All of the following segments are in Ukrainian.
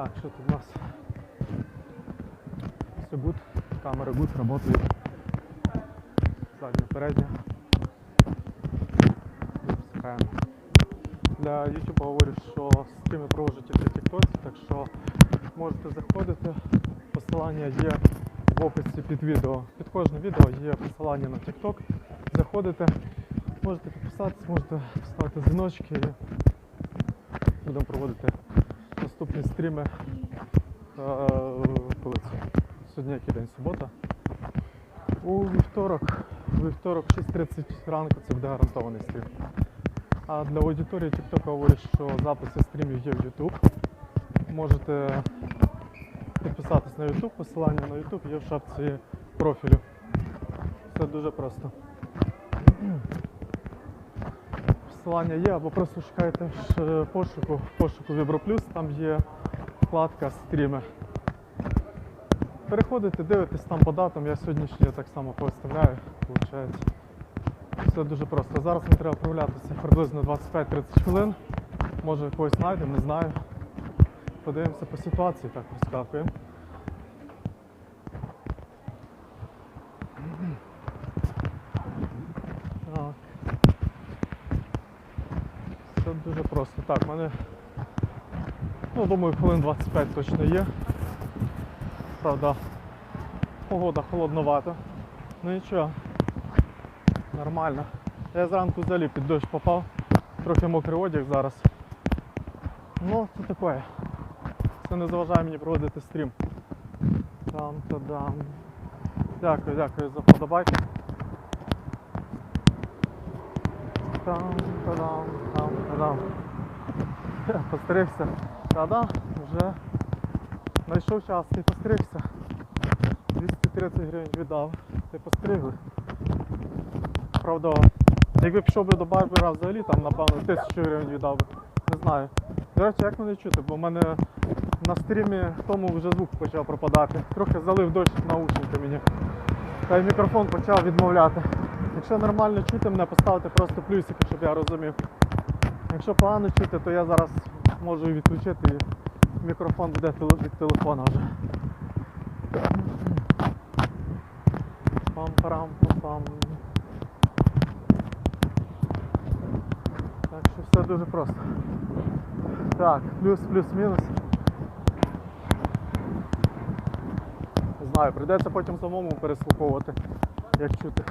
Так, что тут у нас? Все гуд, камера гуд, работает. Задня, передня. Запускаємо. Для YouTube говорю, що стріми проводжу тільки TikTok, так що можете заходити. Посилання є в описі під відео. Під кожним відео є посилання на TikTok. Заходите, можете підписатися, можете поставити дзвіночки і будемо проводити наступні стріми. Коли це? Сьогодні який день субота. У вівторок, у вівторок 6.30 ранку це буде гарантований стрім. А для аудиторії TikTok говорю, що записи стрімів є в YouTube. Можете підписатись на YouTube, посилання на YouTube є в шапці профілю. Все дуже просто. Посилання є, або просто шукайте в пошуку, в пошуку Vibro+, там є вкладка стріми. Переходите, дивитесь там по датам, я сьогоднішній так само повиставляю, виходить. Все дуже просто. Зараз мені треба вправлятися приблизно 25-30 хвилин. Може когось знайдемо, не знаю. Подивимося по ситуації, так розкакуємо. Так. Все дуже просто. Так, в мене, ну, думаю, хвилин 25 точно є. Правда, погода холодновата. Ну нічого, нормально. Я зранку взагалі під дощ попав, трохи мокрий одяг зараз. Ну, це таке. Це не заважає мені проводити стрім. Там та дам. Дякую, дякую за подобайки. Там та дам, там та дам. Я постригся. Та-да, вже знайшов час, ти постригся. 230 гривень віддав. Ти постригли. Правда, якби пішов би до барбера взагалі, там напевно тисячу гривень віддав би. Не знаю. До речі, як мене чути, бо в мене на стрімі тому вже звук почав пропадати. Трохи залив дощ наушники мені. Та й мікрофон почав відмовляти. Якщо нормально чути, мене поставити просто плюсики, щоб я розумів. Якщо погано чути, то я зараз можу відключити і мікрофон буде від телефона вже. Пам-парам, пам-пам. Так що все дуже просто. Так, плюс, плюс, мінус. Не знаю, прийдеться потім самому переслуховувати, як чути.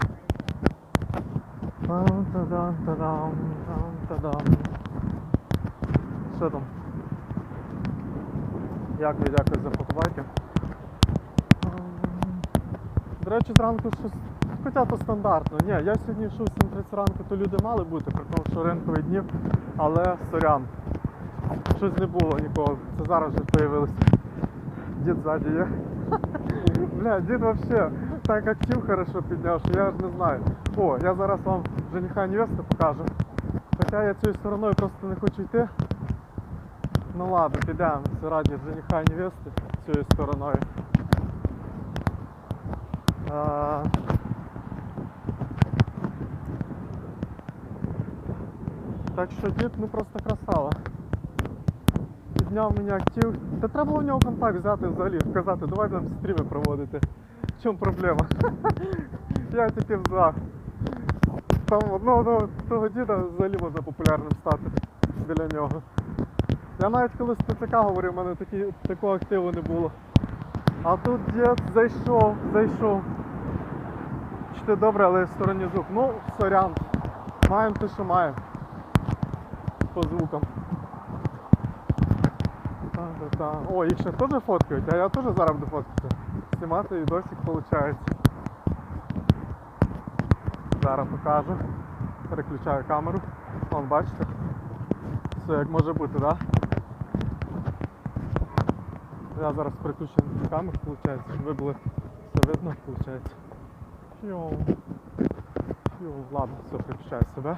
Там-та-дам, та-дам, там-та-дам. Що там? Дякую, дякую за фотобайки. До речі, зранку щось. Хоча то стандартно. Ні, я сьогодні йшов 7.30 ранку, то люди мали бути, при тому, що ринковий днів, але сорян. Щось не було нікого. Це зараз вже з'явилося. Дід ззаді є. Бля, дід вообще так актив хорошо підняв, що я ж не знаю. О, я зараз вам жениха невести покажу. Хоча я цією стороною просто не хочу йти. Ну ладно, підемо. Раді жениха і невести цією стороною. А, Так що дід ну просто красава. Підняв мені актив. Та треба було в нього контакт взяти взагалі, сказати, давай будемо стріми проводити. В чому проблема? Я тільки за. Там одного того діда взагалі можна популярним стати біля нього. Я навіть коли з ТЦК говорив, в мене такі, такого активу не було. А тут дід зайшов, зайшов. Чути добре, але в стороні звук. Ну, сорян. Маємо те, що маємо. По звукам. О, їх ще теж фоткають, а я теж зараз буду фоткати. Знімати відосик виходить. Зараз покажу. Переключаю камеру. Вон, бачите? Все як може бути, так? Да? Я зараз переключу на камеру, виходить, щоб ви були все видно, виходить. Йоу. Йоу, ладно, все, переключаю себе.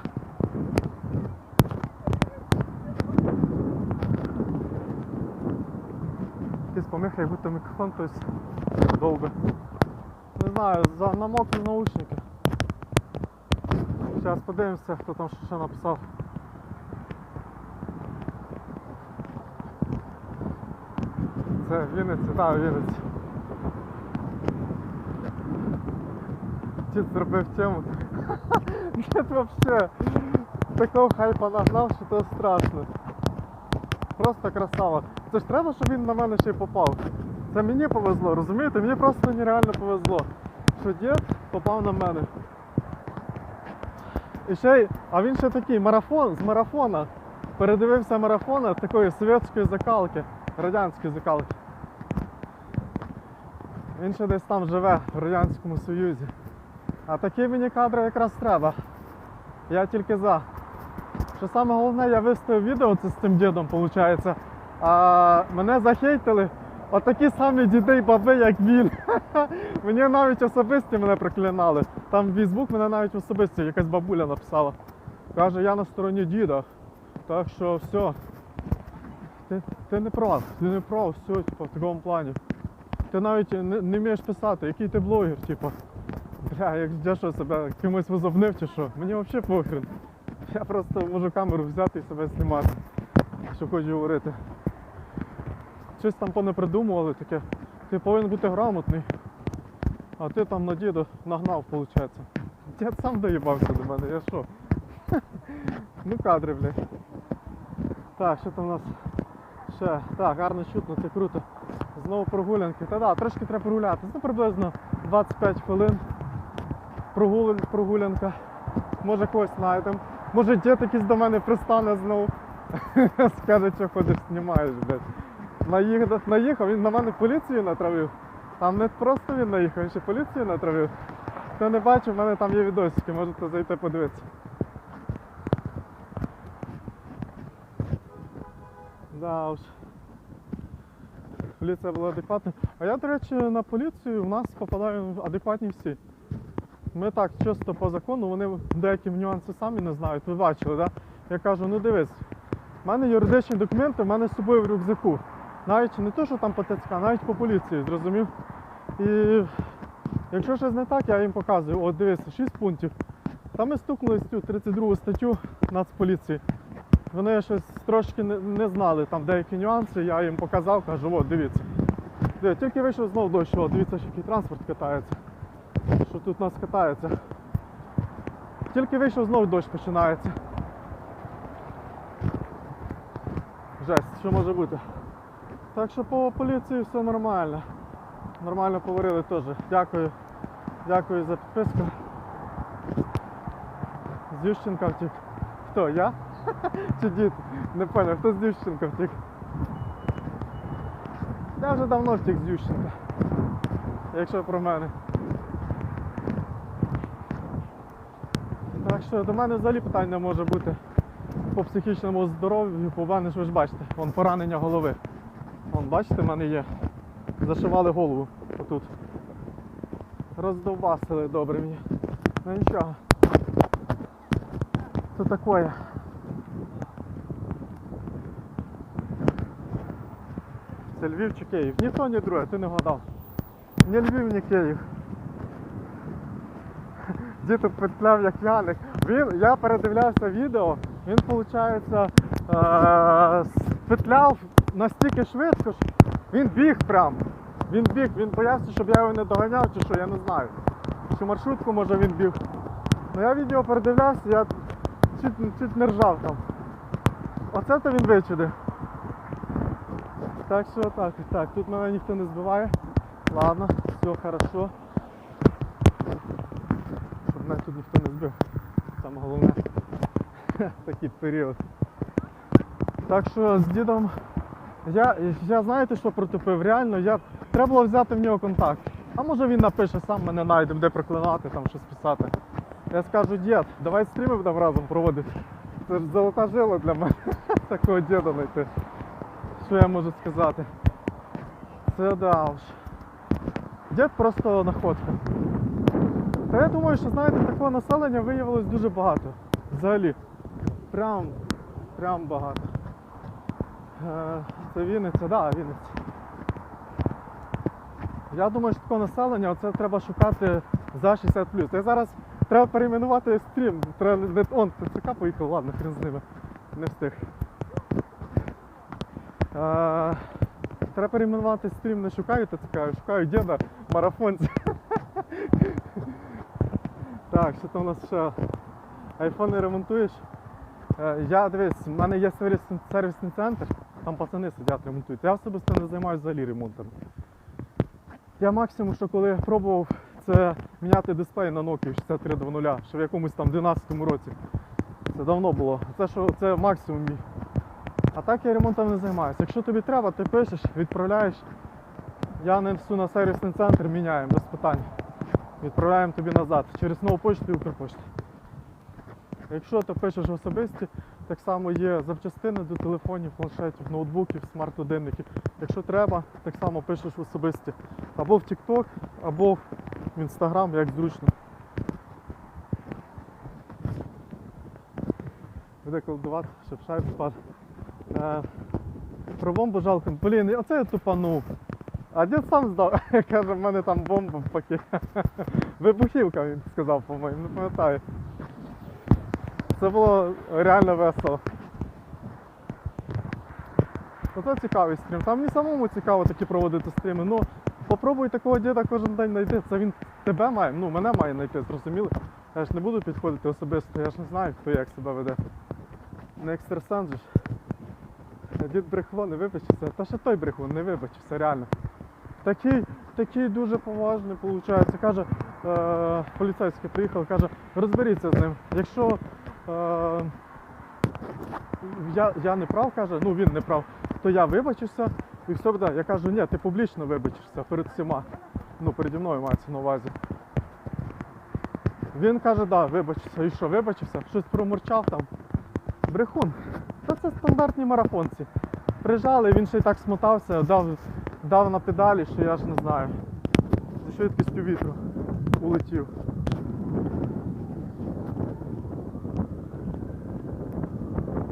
Якийсь помиха, як будто мікрофон хтось довбе. Не знаю, за намокли наушники. Зараз подивимося, хто там що написав. Це Вінниця, так, Вінниця. Дід зробив тему. Дід вообще такого хайпа нагнав, що то страшно. Просто красава. Це ж треба, щоб він на мене ще й попав. Це мені повезло, розумієте? Мені просто нереально повезло, що дід попав на мене. І ще а він ще такий марафон з марафона. Передивився марафона такої совєтської закалки, радянської закалки. Він ще десь там живе в Радянському Союзі. А такі мені кадри якраз треба. Я тільки за. Що саме головне, я виставив відео це з цим дідом, виходить. А мене захейтили отакі самі діди й баби, як він. Мені навіть особисті мене проклинали. Там в Фейсбук мене навіть особисті якась бабуля написала. Каже, я на стороні діда. Так що все. Ти, ти не прав, ти не прав, все, типу, в такому плані. Ти навіть не, не вмієш писати, який ти блогер, типу. Бля, як я що себе кимось возовнив чи що? Мені взагалі похрен. Я просто можу камеру взяти і себе знімати, що хочу говорити. Щось там понепридумували таке. Ти повинен бути грамотний. А ти там на діда нагнав, виходить. Дід сам доїбався до мене, я що? Ну кадри, блядь. Так, що там у нас ще? Так, гарно чутно, це круто. Знову прогулянки. Та да, трошки треба прогуляти. Ну, приблизно 25 хвилин. Прогул... Прогулянка. Може когось знайдемо. Може дід якийсь до мене пристане знову. Скаже, що ходиш, знімаєш, блядь. Наїхав, наїхав, він на мене поліцію натравив. Там не просто він наїхав, він ще поліцію натравив. Хто не бачив, в мене там є відосики, можете зайти подивитися. Да уж. Поліція була адекватна. А я, до речі, на поліцію в нас попадають адекватні всі. Ми так чисто по закону, вони деякі нюанси самі не знають. Ви бачили, да? Я кажу, ну дивись, в мене юридичні документи, в мене з собою в рюкзаку. Навіть не то, що там по ТЦК, навіть по поліції, зрозумів? І якщо щось не так, я їм показую, от дивися, 6 пунктів. Там ми стукнули цю 32 статтю Нацполіції. Вони щось трошки не, знали там деякі нюанси, я їм показав, кажу, от дивіться. Диви, тільки вийшов знов дощ, от, дивіться, що який транспорт катається. Що тут у нас катається. Тільки вийшов знов дощ починається. Жесть, що може бути. Так що по поліції все нормально. Нормально поварили теж. Дякую. Дякую за підписку. З Ющенка втік. Хто? Я? Чи дід? Не понял, хто з Ющенка втік? Я вже давно втік з Ющенка. Якщо про мене. Так що до мене взагалі питань не може бути по психічному здоров'ю, по мене ж ви ж бачите, вон поранення голови. Вон, бачите, в мене є. Зашивали голову отут. Роздовбасили добре мені. Ну нічого. Це таке. Це Львів чи Київ? Ні то, ні друге, ти не вгадав. Ні Львів, ні Київ. Діти петляв як яник. Він, я передивлявся відео, він, виходить, е, петляв настільки швидко, що він біг прям. Він біг, він боявся, щоб я його не доганяв чи що, я не знаю. Чи маршрутку може він біг. Ну я відео передивлявся, я чуть, чуть не ржав там. Оце то він вичудив. Так що так, так, тут мене ніхто не збиває. Ладно, все хорошо. Щоб мене тут ніхто не збив. Саме головне. Такий період. Так що з дідом я, я знаєте, що протупив? Реально, я, треба було взяти в нього контакт. А може він напише, сам мене знайде, де проклинати, там щось писати. Я скажу, дід, давай стріми будемо разом проводити. Це ж золота жила для мене такого діда знайти. Що я можу сказати? Це да уж. Дід просто находка. Та я думаю, що знаєте, такого населення виявилось дуже багато. Взагалі. Прям, прям багато. Е, Це Вінниця, да, Вінниця. Я думаю, що такого населення оце треба шукати за 60 Я зараз треба перейменувати стрім. Треба он ТЦК поїхав, ладно, хрен з ними. Не встиг. Треба перейменувати стрім, не шукаю ТЦК, шукаю діда марафонця. Так, що там у нас ще? Айфони ремонтуєш? Е, Я дивись, в мене є сервісний центр, там пацани сидять, ремонтують. Я особисто не займаюся взагалі ремонтом. Я максимум, що коли пробував, це міняти дисплей на Nokia 6300, ще в якомусь там 12-му році. Це давно було. Це що це максимум мій. А так я ремонтом не займаюся. Якщо тобі треба, ти пишеш, відправляєш. Я несу на сервісний центр, міняємо без питань. Відправляємо тобі назад через нову почту і Укрпошту. Якщо ти пишеш особисті, так само є запчастини до телефонів, планшетів, ноутбуків, смарт-годинників. Якщо треба, так само пишеш особисті. Або в TikTok, або в Instagram, як зручно. Буде колдувати, щоб шайб впад. Е, про бомбу жалко. Блін, оце я тупанув. А дід сам здав, каже, в мене там бомба в. Вибухівка, він сказав, по-моєму, не пам'ятаю. Це було реально весело. Оце цікавий стрім. Там мені самому цікаво такі проводити стріми. Ну, попробуй такого діда кожен день знайти. Це він тебе має, ну мене має знайти, зрозуміли? Я ж не буду підходити особисто, я ж не знаю, хто як себе веде. Не екстрасенс же Дід брехло, не вибачився. Та ще той брехун, не вибачився, реально. Такий, такий дуже поважний, виходить. Каже, е, поліцейський приїхав, каже, розберіться з ним. Якщо е, я, я не прав, каже, ну він не прав, то я вибачуся і все буде. Я кажу, ні, ти публічно вибачишся перед всіма. Ну, переді мною мається на увазі. Він каже, да, вибачився. І що, вибачився? Щось промурчав там. Брехун. Та це стандартні марафонці. Прижали, він ще й так смотався, дав, дав на педалі, що я ж не знаю. Зі швидкістю вітру улетів.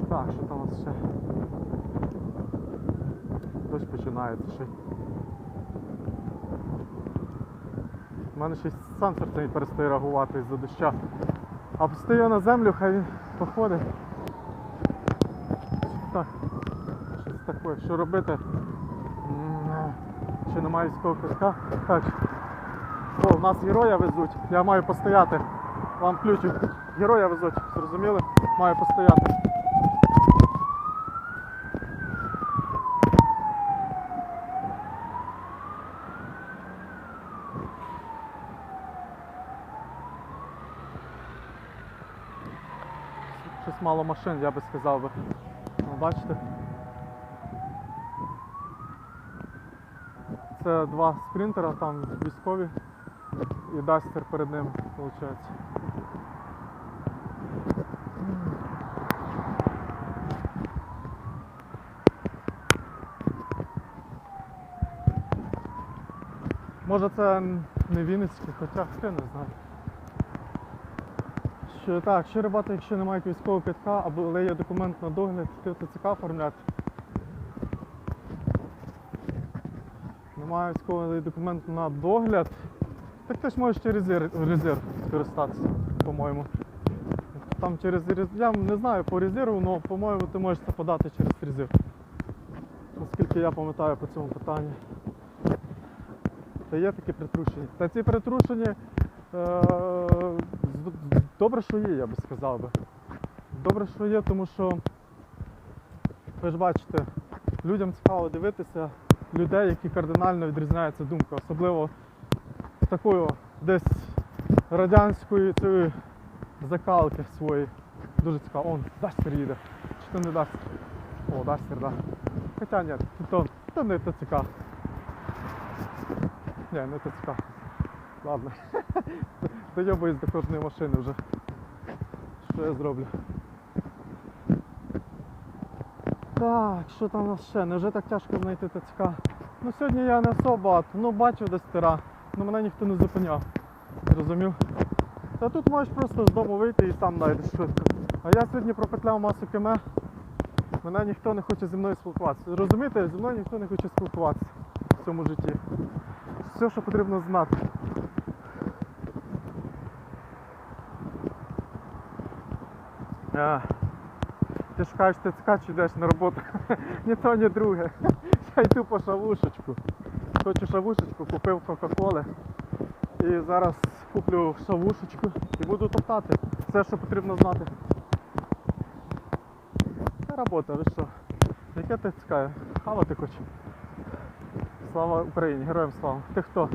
Так, що там у нас ще? Дощ починається ще. У мене ще й сенсор цей перестає реагувати з-за доща. А постою на землю, хай він походить. Так, щось таке, що робити? Ще немає військового квитка. Так. О, в нас героя везуть. Я маю постояти. Вам ключик. Героя везуть, зрозуміли? Маю постояти. Щось мало машин, я би сказав би. Бачите? Це два спринтера, там військові і дастер перед ним, виходить. Може це не Вінницький, хоча хто не знаю. Що так, що робити, якщо немає військового квитка, або але є документ на догляд, ти в ТЦК оформляти. Немає військового документу на догляд. Так ти ж можеш через резерв, скористатися, по-моєму. Там через резерв, я не знаю по резерву, але по-моєму ти можеш це подати через резерв. Наскільки я пам'ятаю по цьому питанню. Та є такі притрушені. Та ці притрушені е, добре, що є, я би сказав би. Добре, що є, тому що ви ж бачите, людям цікаво дивитися людей, які кардинально відрізняються думка, особливо з такою десь радянської цієї закалки своєї. Дуже цікаво. Он, Дастер їде. Чи то не Дастер? О, Дастер. Да. Хоча ні, то, то не ТЦК. Ні, не ТЦК. Ладно. Дойобуюсь до кожної машини вже. Що я зроблю? Так, що там у нас ще? Невже так тяжко знайти ТЦК? Ну сьогодні я не особо, ну бачив десь тира, ну мене ніхто не зупиняв. Розумів? Та тут можеш просто з дому вийти і сам знайдеш швидко. А я сьогодні пропетляв масу км, мене ніхто не хоче зі мною спілкуватися. Розумієте, зі мною ніхто не хоче спілкуватися в цьому житті. Все, що потрібно знати. Ти шукаєш ТЦК чи йдеш на роботу? ні то, ні друге. Я йду по шавушечку. Хочу шавушечку, купив Кока-Коли. І зараз куплю шавушечку і буду топтати. Все, що потрібно знати. Це робота, ви що? Яке ти цікаве? Хавати хочу. Слава Україні, героям слава. Ти хто?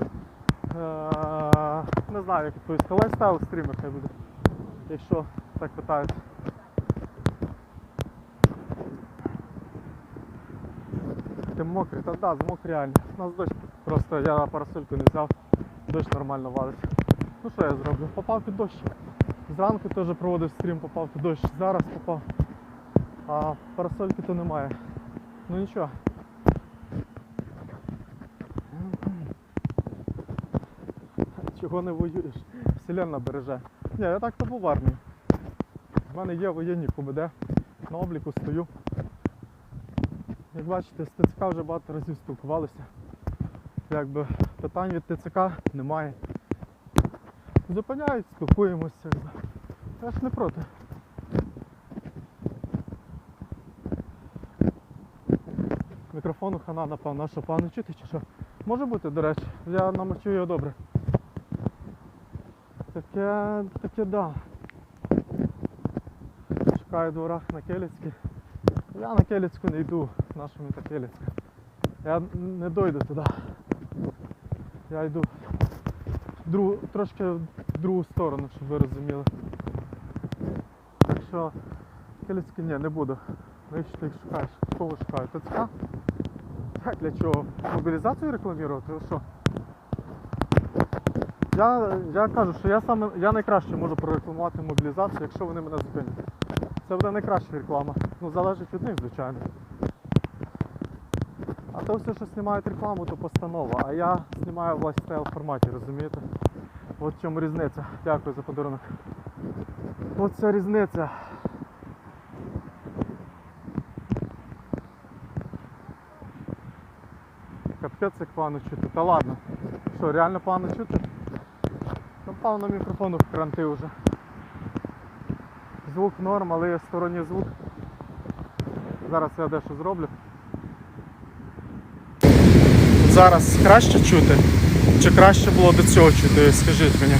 Е, Не знаю, як відповісти. Лайфстайл стрімер хай буде. Якщо так питають. Ти мокрий, та да, змок реально. У нас дощ просто я парасольку не взяв, дощ нормально валить. Ну що я зроблю? Попав під дощ. Зранку теж проводив стрім, попав під дощ. Зараз попав. А парасольки то немає. Ну нічого. Чого не воюєш? Вселенна береже. Ні, я так то був в армії. В мене є воєнні КУБД. На обліку стою. Як бачите, з ТЦК вже багато разів спілкувалися. Якби питань від ТЦК немає. Зупиняють, спілкуємося. Я ж не проти. Мікрофону хана, напевно, що пану чути чи що? Може бути, до речі, я намочу його добре. Таке, таке да. Шукаю дворах на Келецькій. Я на Келецьку не йду, наша мені та Келецька. Я не дойду туди. Я йду в другу, трошки в другу сторону, щоб ви розуміли. Так що Келецьки ні, не буду. Навіщо ти їх шукаєш? Кого шукаю? ТЦК? Так, для чого? Мобілізацію рекламувати? Що? Я, я кажу, що я саме я найкраще можу прорекламувати мобілізацію, якщо вони мене зупинять. Це буде найкраща реклама. Ну, залежить від них, звичайно. То все, що знімають рекламу, то постанова. А я знімаю в форматі, розумієте? От в чому різниця. Дякую за подарунок. От ця різниця. Капець як погано чути. Та ладно. Що, реально погано чути? Напевно мікрофону в кранти вже. Звук норм, але є сторонній звук. Зараз я дещо зроблю. Зараз краще чути? Чи краще було до цього чути? Скажіть мені.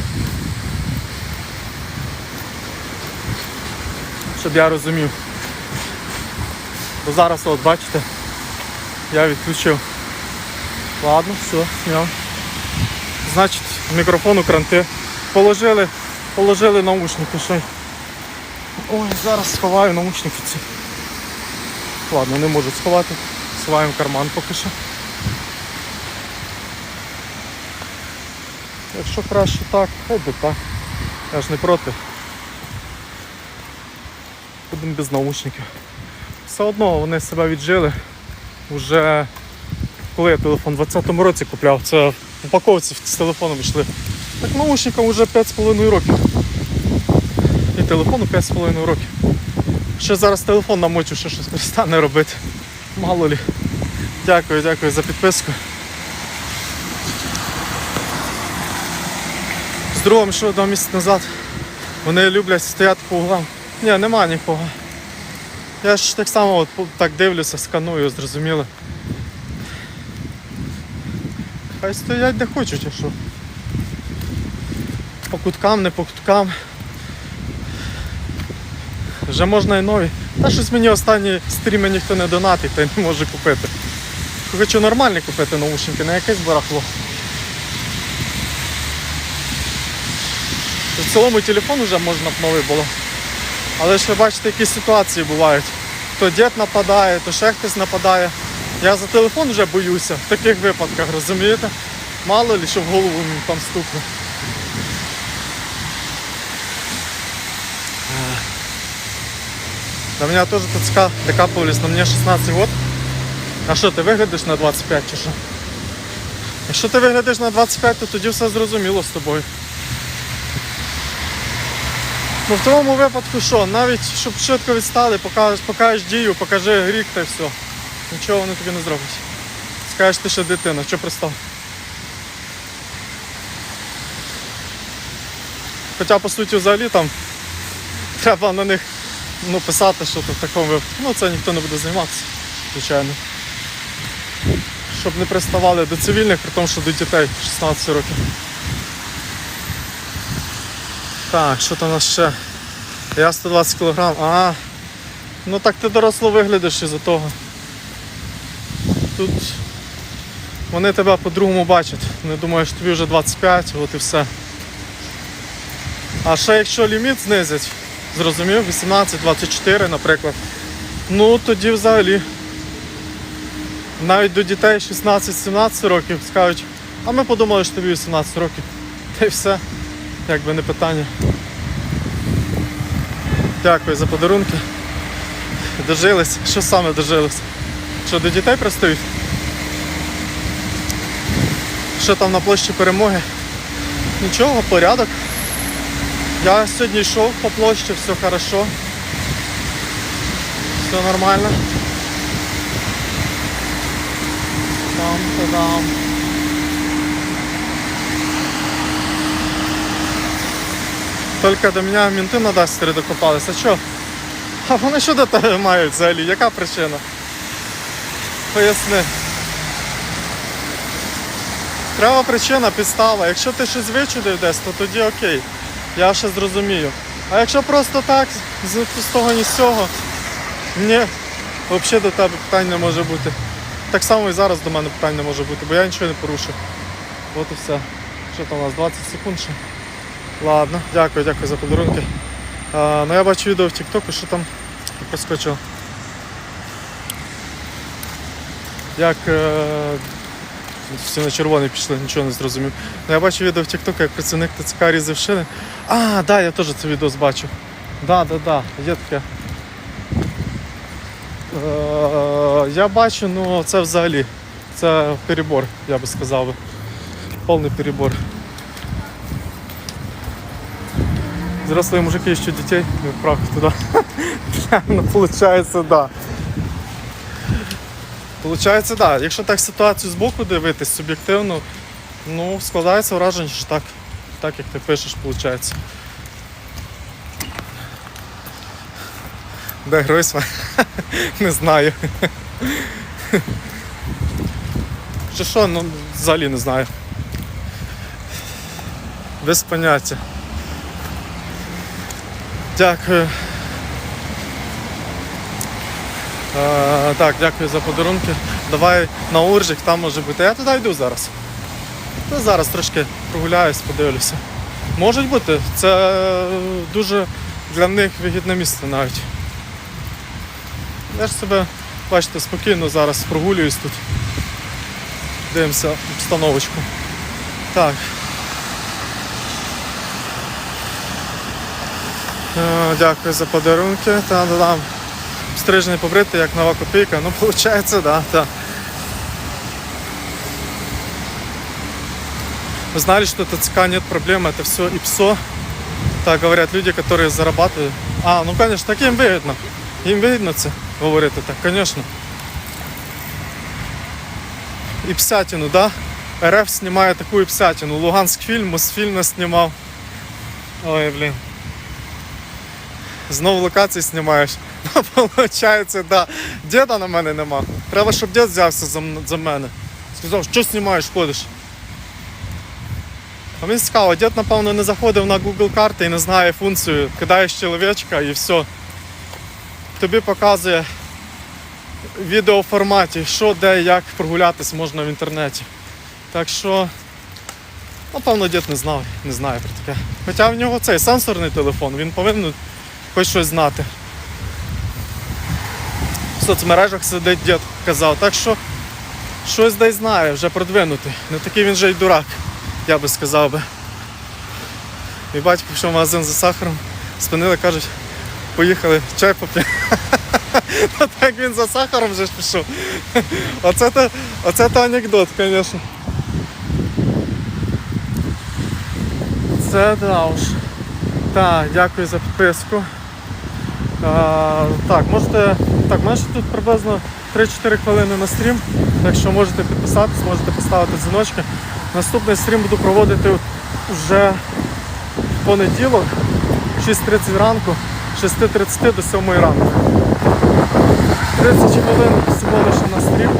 Щоб я розумів. Бо зараз от бачите, я відключив. Ладно, все, зняв. Значить, мікрофон у кранти. Положили, положили наушники. Що? Ой, зараз сховаю наушники ці. Ладно, не можу сховати. Сховаємо карман поки що. Якщо краще так, хай би так. Я ж не проти. Будемо без наушників. Все одно вони себе віджили. Уже коли я телефон в 20-му році купляв, це упаковці з телефоном йшли. Так наушникам вже 5,5 років. І телефону 5,5 років. Ще зараз телефон намочу, що щось перестане робити. Мало лі. Дякую, дякую за підписку. Другом йшов два місяці назад. Вони люблять стояти по углам. Ні, нема нікого. Я ж так само от, так дивлюся, сканую, зрозуміло. Хай стоять де хочуть, а що. По куткам, не по куткам. Вже можна і нові. Та щось мені останні стріми ніхто не донатить, та й не може купити. Хочу нормальні купити наушники, не якесь барахло. В цілому телефон вже можна б новий було. Але ж ви бачите, які ситуації бувають. То дід нападає, то ще хтось нападає. Я за телефон вже боюся в таких випадках, розумієте? Мало ли, що в голову мені там стукне. Да меня тоже ТЦК докапывались, но мне 16 год. А що, ти виглядиш на 25 чи що? Якщо ти виглядиш на 25, то тоді все зрозуміло з тобою. Ну в твоєму випадку що, навіть щоб швидко відстали, покажеш, покажеш дію, покажи гріх та все. Нічого вони тобі не зроблять. Скажеш, ти ще дитина, що пристав? Хоча по суті взагалі там треба на них ну, писати, що то в такому випадку. Ну це ніхто не буде займатися, звичайно. щоб не приставали до цивільних, при тому, що до дітей 16 років. Так, що там у нас ще? Я 120 кг. А, ну так ти доросло виглядиш із-за того. Тут вони тебе по-другому бачать. Не думаєш, тобі вже 25, от і все. А ще якщо ліміт знизять, зрозумів, 18-24, наприклад, ну тоді взагалі. Навіть до дітей 16-17 років скажуть, а ми подумали, що тобі 18 років. Та й все. Якби не питання. Дякую за подарунки. Дожились. Що саме дожились? Що до дітей пристають? Що там на площі перемоги? Нічого, порядок. Я сьогодні йшов по площі, все хорошо. Все нормально. Там, та-дам. Тільки до мене мінти на Дастері докопалися. А що? А вони що до тебе мають взагалі? Яка причина? Поясни. Треба причина, підстава. Якщо ти щось вичудив десь, то тоді окей. Я ще зрозумію. А якщо просто так, з, того ні з цього, ні, взагалі до тебе питань не може бути. Так само і зараз до мене питань не може бути, бо я нічого не порушив. От і все. Що там у нас? 20 секунд ще. Ладно, дякую, дякую за подарунки. А, ну я бачу відео в Тіктоку, що там проскочило. Як е, всі на червоний пішли, нічого не зрозумів. Ну, я бачу відео в Тіктоку, як працівник ТЦК різав шини. А, да, я теж це відео бачив. Да, да, да, є таке. Е, я бачу, ну це взагалі. Це перебор, я би сказав. Повний перебор. Взрослые мужики ищут детей, не отправки туда. Ну, получается, да. Получається, да. Якщо так ситуацію з боку дивитись суб'єктивно, ну, складається враження, що так, так як ти пишеш, виходить. Де Гройсма? Не знаю. Чи що, ну, взагалі не знаю. Без поняття. Дякую. Е, так, дякую за подарунки. Давай на Уржик, там може бути. Я туди йду зараз. Та зараз трошки прогуляюсь, подивлюся. Можуть бути, це дуже для них вигідне місце навіть. Я ж себе, бачите, спокійно зараз прогулююсь тут. Дивимося обстановочку. Так. Дякую за подарунки. Та да, да. Стрижений побритий, як нова копійка. Ну, виходить, да, так. Вы знали, что ТЦК нет проблем, это все ИПСО. Так говорят люди, которые зарабатывают. А, ну конечно, так їм вигідно. Їм вигідно це говорити так, конечно. І псятину, да? РФ знімає таку і псятину. Луганськ фільм, Мосфільм нас знімав. Ой, блін. Знову локації знімаєш. Ну, Получається, да. Діда на мене нема. Треба, щоб дід взявся за, за мене. Сказав, що знімаєш, ходиш. А мені цікаво, дід, напевно, не заходив на Google карти і не знає функцію. Кидаєш чоловічка і все. Тобі показує в відеоформаті, що, де, як прогулятись можна в інтернеті. Так що, напевно, дід не знав, не знає про таке. Хоча в нього цей сенсорний телефон, він повинен хоч щось знати. В соцмережах сидить дід казав, так що щось десь знає, вже продвинутий. Не такий він же й дурак, я би сказав би. Мій батько пішов в магазин за сахаром, спинили, кажуть, поїхали, чай поп'ємо. Так він за сахаром вже ж пішов. Оце то, оце то анекдот, звісно. Це да уж. Так, дякую за підписку. Так, можете. Так, мене ще тут приблизно 3-4 хвилини на стрім. Так що можете підписатись, можете поставити дзвіночки. Наступний стрім буду проводити вже в понеділок, 6.30 ранку, з 6.30 до 7 ранку. 30 хвилин всього лише на стрім.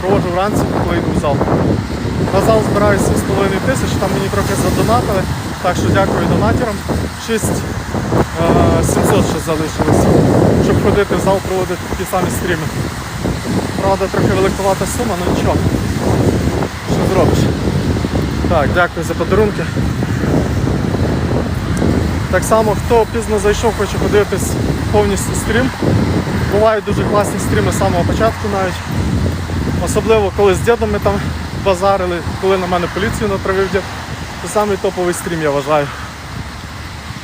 Проводжу вранці, коли йду в зал. На зал збираю 7,5 тисяч, там мені трохи задонатили. Так що дякую донатерам. 6 е, 700 ще залишилось, щоб ходити в зал, проводити такі самі стріми. Правда, трохи великовата сума, але нічого. Що зробиш? Так, дякую за подарунки. Так само, хто пізно зайшов, хоче подивитись повністю стрім. Бувають дуже класні стріми з самого початку навіть. Особливо коли з дідом ми там базарили, коли на мене поліцію натравив дід. Це самий топовий стрім, я вважаю.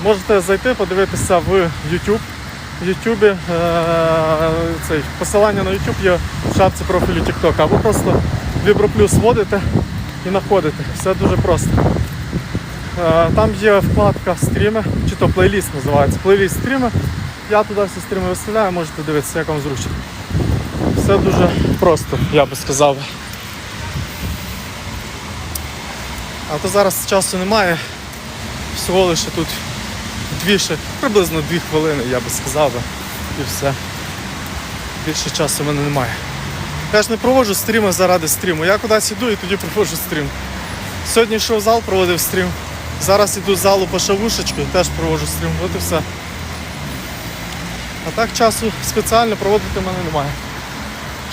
Можете зайти, подивитися в YouTube. В YouTube е- цей, посилання на YouTube є в шапці профілю TikTok, або просто Vibroplus вводите і знаходите. Все дуже просто. Е, Там є вкладка стріми, чи то плейліст називається. Плейліст стріми. Я туди всі стріми виставляю, можете дивитися, як вам зручно. Все дуже просто, я би сказав. А то зараз часу немає. Всього лише тут дві приблизно дві хвилини, я би сказав. І все. Більше часу в мене немає. Я ж не проводжу стріми заради стріму. Я кудись іду і тоді проводжу стрім. Сьогодні йшов в зал, проводив стрім. Зараз іду з залу по шавушечку, теж проводжу стрім. От і все. А так часу спеціально проводити в мене немає.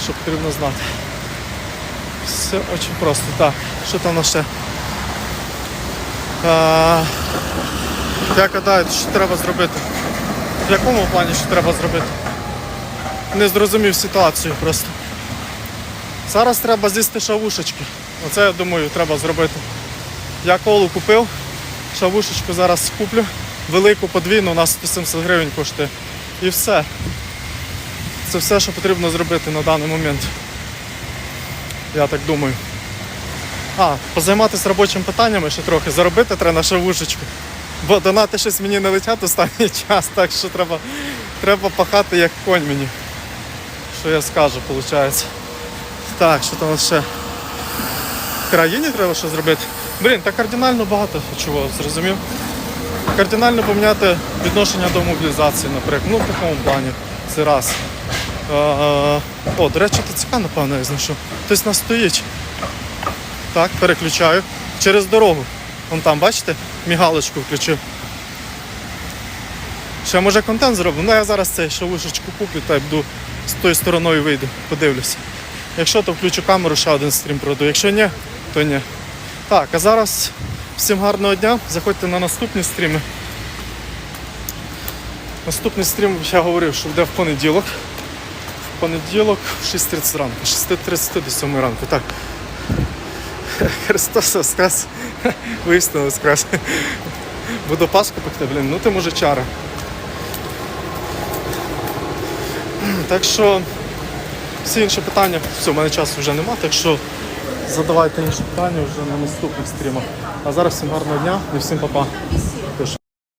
Що потрібно знати. Все дуже просто. Так, що там у нас ще? А, як гадаєте, що треба зробити? В якому плані що треба зробити? Не зрозумів ситуацію просто. Зараз треба з'їсти шавушечки. Оце я думаю треба зробити. Я колу купив, шавушечку зараз куплю. Велику подвійну, у нас 170 гривень коштує. І все. Це все, що потрібно зробити на даний момент. Я так думаю. А, позайматися робочими питаннями ще трохи. Заробити треба на шавушечку. Бо донати щось мені не летять останній час, так що треба, треба пахати як конь мені. Що я скажу, виходить. Так, що там ще? В країні треба що зробити. Блін, так кардинально багато чого, зрозумів. Кардинально поміняти відношення до мобілізації, наприклад. Ну, в такому плані. Це раз. О, до речі, ТЦК, напевно, я знайшов. Хтось нас стоїть. Так, переключаю. Через дорогу. Вон там, бачите, мігалочку включив. Ще може контент зроблю. Ну я зараз цей шавушечку куплю та й буду з тою стороною вийду, подивлюся. Якщо, то включу камеру, ще один стрім проведу. Якщо ні, то ні. Так, а зараз всім гарного дня. Заходьте на наступні стріми. Наступний стрім, я говорив, що буде в понеділок. В понеділок в 6.30 ранку, 6.30 до 7 ранку. Так. Христос Воскрес. Виістину Воскрес. Буду Пасху пекти, блін, ну ти може чара. Так що всі інші питання, все, в мене часу вже нема, так що задавайте інші питання вже на наступних стрімах. А зараз всім гарного дня і всім па-па.